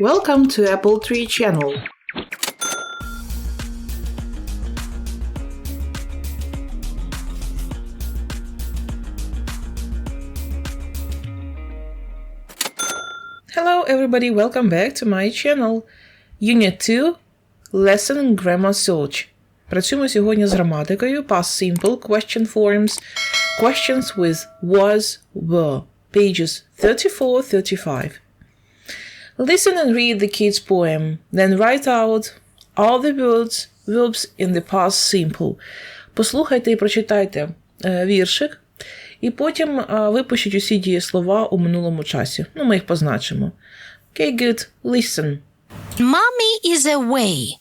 Welcome to Apple Tree channel. Hello everybody, welcome back to my channel. Unit 2 Lesson Grammar Search. Працюємо сьогодні з граматикою Past Simple Question Forms Questions with was, were. Pages 34-35. Listen and read the kid's poem, then write out all the words, verbs in the past simple. Послухайте і прочитайте е, віршик, і потім е, випишіть усі дієслова у минулому часі. Ну, ми їх позначимо. Okay, good. Listen. Mommy is away.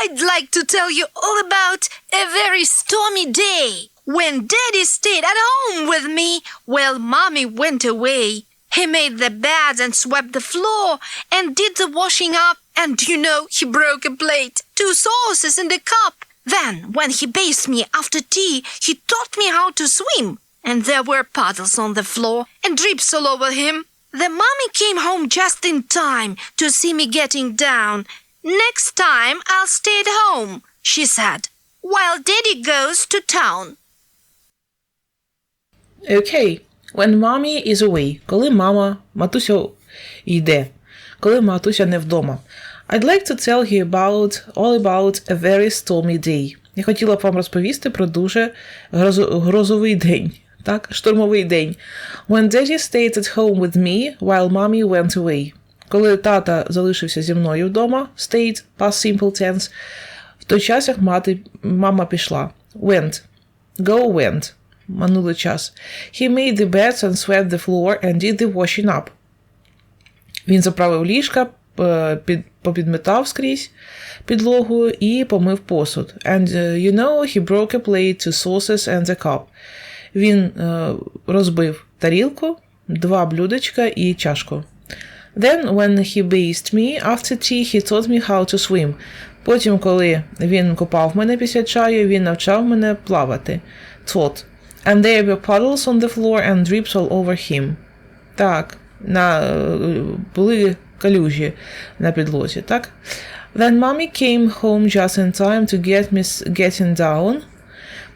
I'd like to tell you all about a very stormy day when Daddy stayed at home with me while Mommy went away. He made the beds and swept the floor and did the washing up, and you know, he broke a plate, two saucers, and a cup. Then, when he bathed me after tea, he taught me how to swim, and there were puddles on the floor and drips all over him. The mummy came home just in time to see me getting down. Next time I'll stay at home, she said, while Daddy goes to town. Okay. When mommy is away. Коли мама, матуся йде. Коли матуся не вдома. I'd like to tell you about all about a very stormy day. Я хотіла б вам розповісти про дуже грозо- грозовий день. Так, штурмовий день. When daddy stayed at home with me while mommy went away. Коли тата залишився зі мною вдома, stayed, past simple tense, в той час, як мати, мама пішла. Went. Go went. Минулий час. He made the beds and swept the floor and did the washing up. Він заправив ліжка, е, під, попідметав скрізь підлогу і помив посуд. And uh, you know, he broke a plate, two saucers and a cup. Він е, розбив тарілку, два блюдечка і чашку. Then, when he bathed me, after tea, he taught me how to swim. Потім, коли він купав мене після чаю, він навчав мене плавати. Taught. And there were puddles on the floor and drips all over him. Так, на, е, були калюжі на підлозі, так? Then mommy came home just in time to get me s- getting down.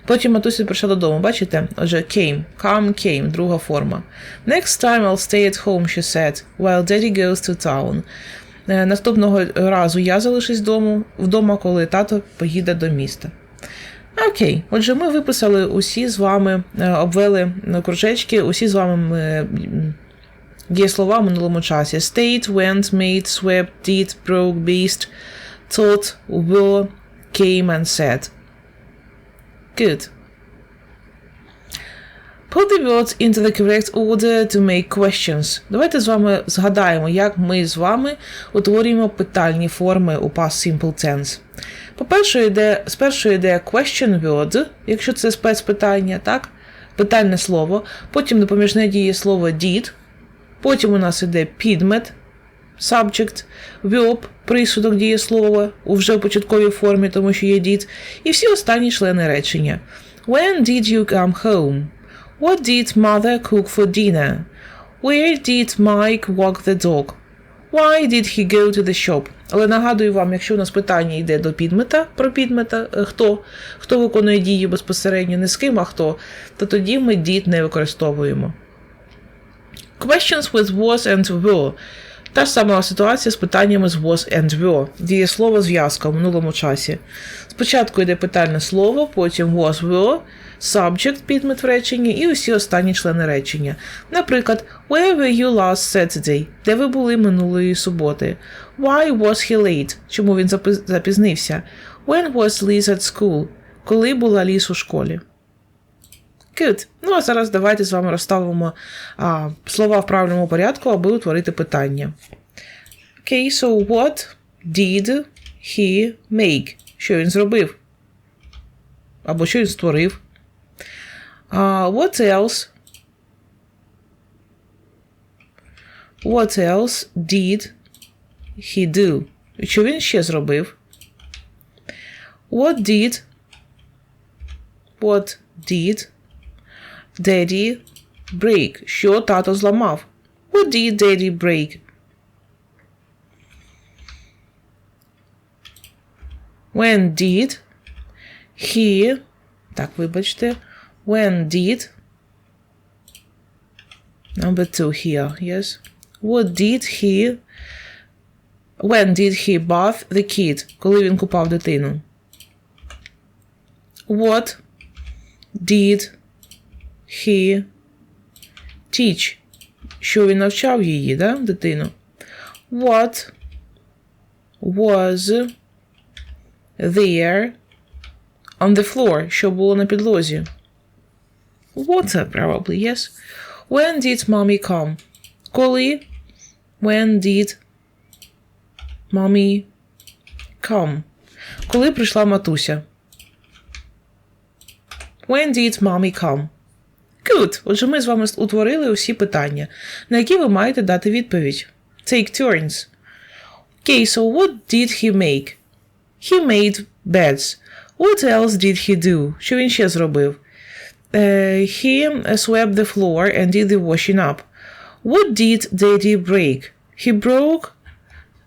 Потім матуся прийшла додому, бачите? Отже, came, come came, друга форма. Next time I'll stay at home, she said, while daddy goes to town. Е, Наступного разу я залишусь вдома, коли тато поїде до міста. Окей, отже, ми виписали усі з вами, е, обвели кружечки, усі з вами є слова в минулому часі. state, went, made, swept, did, broke, beast, thought, were, came and said. Good. Put the words order to make questions. Давайте з вами згадаємо, як ми з вами утворюємо питальні форми у past simple tense. По-перше, йде, спершу йде question word, якщо це спецпитання, так? Питальне слово. Потім допоміжне дієслово did. Потім у нас йде підмет, subject, verb, присудок дієслова у вже початковій формі, тому що є did, і всі останні члени речення. When did you come home? What did mother cook for dinner? Where did Mike walk the dog? Why did he go to the shop? Але нагадую вам, якщо у нас питання йде до підмета, про підмета, е, хто, хто виконує дію безпосередньо, не з ким, а хто, то тоді ми did не використовуємо. Questions with was and were. Та ж сама ситуація з питаннями з was and were. Дієслово зв'язка в минулому часі. Спочатку йде питальне слово, потім was were, subject, підмет в реченні і усі останні члени речення. Наприклад, Where were you last Saturday? Де ви були минулої суботи? Why was he late? Чому він запізнився? When was Liz at school? Коли була Ліс у школі? Good. Ну а зараз давайте з вами розставимо а, слова в правильному порядку, аби утворити питання. Okay, so what did he make? Що він зробив? Або що він створив? Uh, what else? What else did he do? Що він ще зробив? What did? What did Daddy break? Що тато зламав? What did Daddy break? When did he... Так, вибачте. When did. Number two here, yes. What did he. When did he bath the kid? Коли він купав дитину? What did he teach? Що він навчав її, да, дитину? What was there on the floor? Що було на підлозі? Water, probably, yes. When did mommy come? Коли? When did mommy come? Коли прийшла матуся? When did mommy come? Good. Отже, ми з вами утворили усі питання, на які ви маєте дати відповідь. Take turns. Okay, so what did he make? He made beds. What else did he do? Що він ще зробив? Uh, he swept the floor and did the washing up. What did Daddy break? He broke.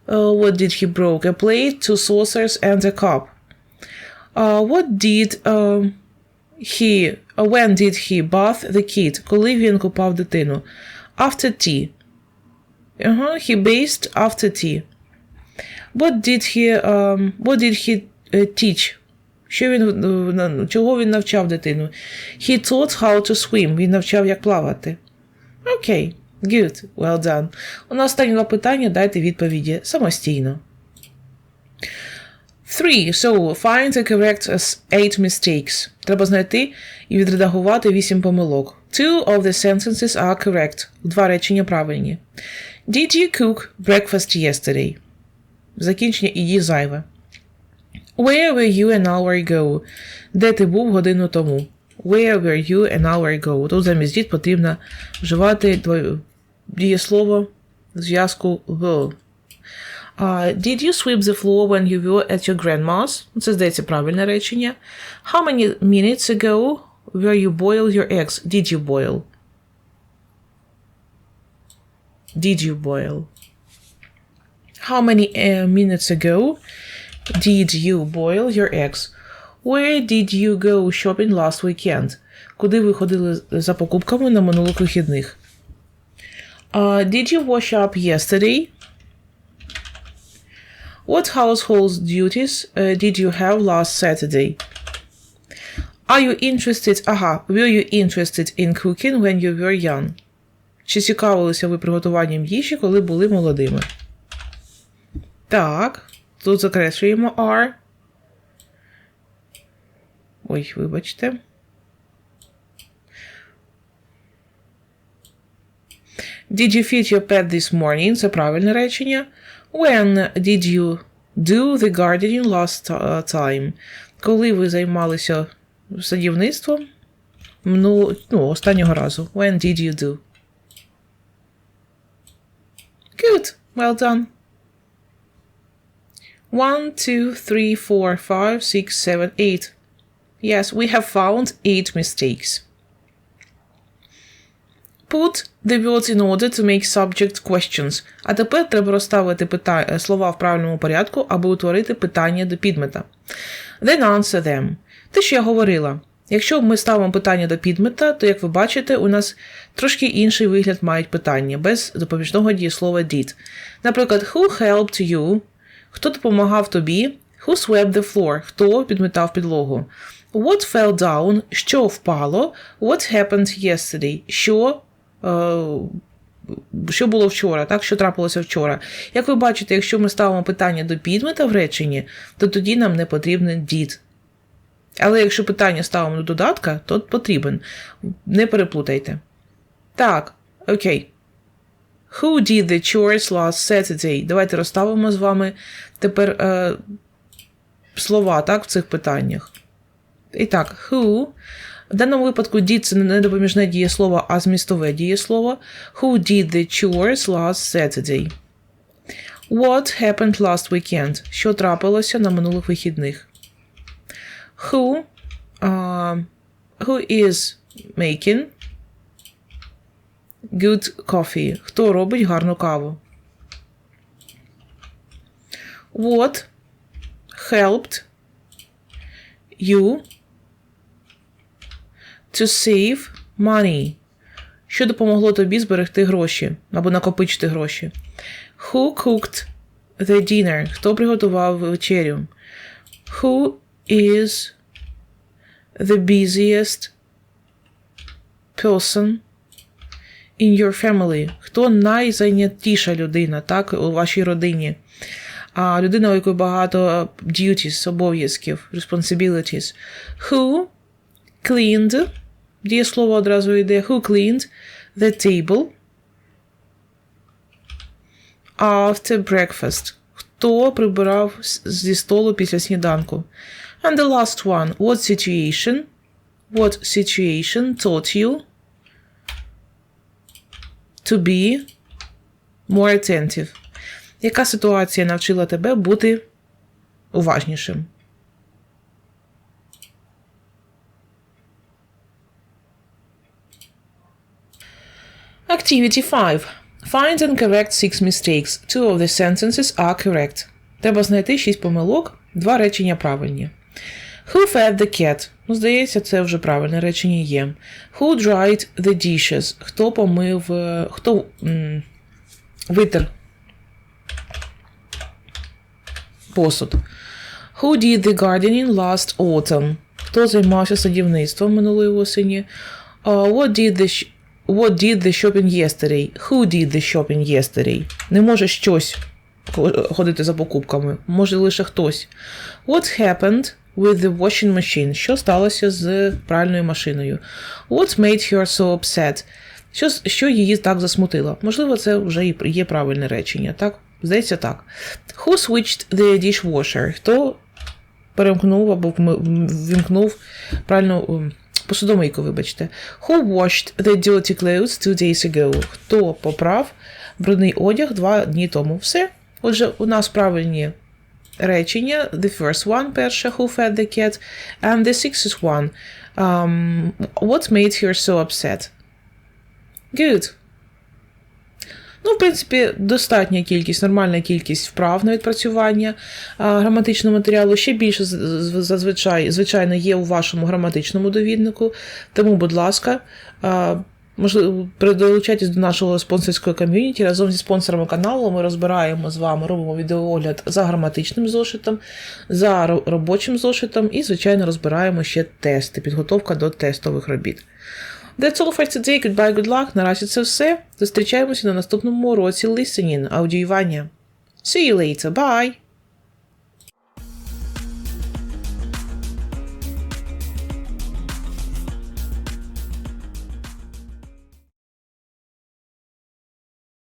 Uh, what did he broke? A plate, two saucers, and a cup. Uh, what did um, he? Uh, when did he bath the kid? Коли він купав дитину? After tea. Uh-huh, he bathed after tea. What did he, um, what did he uh, teach? Що він, е, чого він навчав дитину? He taught how to swim. Він навчав, як плавати. Окей, good, well done. У нас останні два питання, дайте відповіді самостійно. 3. So, find the correct as eight mistakes. Треба знайти і відредагувати вісім помилок. Two of the sentences are correct. Два речення правильні. Did you cook breakfast yesterday? Закінчення іді зайве. Where were you an hour ago? Де ти був годину тому? Where were you an hour ago? Тут замість дід потрібно вживати двоє- дієслово зв'язку в. Uh, did you sweep the floor when you were at your grandma's? Це, здається, правильне речення. How many minutes ago were you boiled your eggs? Did you boil? Did you boil? How many uh, minutes ago did you boil your eggs? Where did you go shopping last weekend? Куди ви ходили за покупками на минулих вихідних? Uh, did you wash up yesterday? What household duties uh, did you have last Saturday? Are you interested? Ага, were you interested in cooking when you were young? Чи цікавилися ви приготуванням їжі, коли були молодими? Так, тут закреслюємо are. Ой, вибачте. Did you feed your pet this morning? Це правильне речення. When did you do the gardening last uh, time? Коли ви займалися садівництвом? Ну, ну, останнього разу. When did you do? Good. Well done. One, two, three, four, five, six, seven, eight. Yes, we have found eight mistakes. Put the words in order to make subject questions. А тепер треба розставити пита... слова в правильному порядку, аби утворити питання до підмета. Then answer them. Те, що я говорила. Якщо ми ставимо питання до підмета, то, як ви бачите, у нас трошки інший вигляд мають питання, без допоміжного дієслова did. Наприклад, who helped you? Хто допомагав тобі? Who swept the floor? Хто підметав підлогу? What fell down? Що впало? What happened yesterday? Що, е, що було вчора, так? Що трапилося вчора? Як ви бачите, якщо ми ставимо питання до підмета в реченні, то тоді нам не потрібен did. Але якщо питання ставимо до додатка, то потрібен. Не переплутайте. Так, окей. Who did the chores last Saturday? Давайте розставимо з вами тепер е, слова так, в цих питаннях. І так, who. В даному випадку did це не допоміжне дієслово, а змістове дієслово. Who did the chores last Saturday? What happened last weekend? Що трапилося на минулих вихідних? Who, uh, who is making good coffee? Хто робить гарну каву? What helped you to save money? Що допомогло тобі зберегти гроші або накопичити гроші? Who cooked the dinner? Хто приготував вечерю? Who is the busiest person in your family? Хто найзайнятіша людина, так, у вашій родині? А людина, у якої багато duties, обов'язків, responsibilities. Who cleaned, дієслово одразу йде, who cleaned the table after breakfast. Хто прибирав зі столу після сніданку? And the last one. What situation? What situation taught you to be more attentive? Яка ситуація навчила тебе бути уважнішим? Activity 5. Find and correct six mistakes. Two of the sentences are correct. Треба знайти шість помилок, два речення правильні. Who fed the cat? Ну, здається, це вже правильне речення є. Who dried the dishes? Хто помив, е, хто м, витер посуд. Who did the gardening last autumn? Хто займався садівництвом минулої осені? Uh, what did the sh- What did the shopping yesterday? Who did the shopping yesterday? Не може щось ходити за покупками. Може лише хтось. What happened with the washing machine? Що сталося з пральною машиною? What made her so upset? Що, що її так засмутило? Можливо, це вже і є правильне речення, так? Здається, так. Who switched the dishwasher? Хто перемкнув або правильно ем, посудомийку, вибачте. Who washed the dirty clothes two days ago? Хто поправ брудний одяг два дні тому? Все. Отже, у нас правильні речення. The first one, перше, who fed the cat, and the sixth one. Um, what made her so upset? Good. Ну, в принципі, достатня кількість, нормальна кількість вправ на відпрацювання а, граматичного матеріалу. Ще більше зазвичай, звичайно, є у вашому граматичному довіднику. Тому, будь ласка, а, можливо, долучайтесь до нашого спонсорського ком'юніті. Разом зі спонсорами каналу ми розбираємо з вами, робимо відеоогляд за граматичним зошитом, за робочим зошитом і, звичайно, розбираємо ще тести, підготовка до тестових робіт. That's all for today. Goodbye, good luck. Наразі це все. Зустрічаємося на наступному уроці listening, аудіювання. See you later. Bye!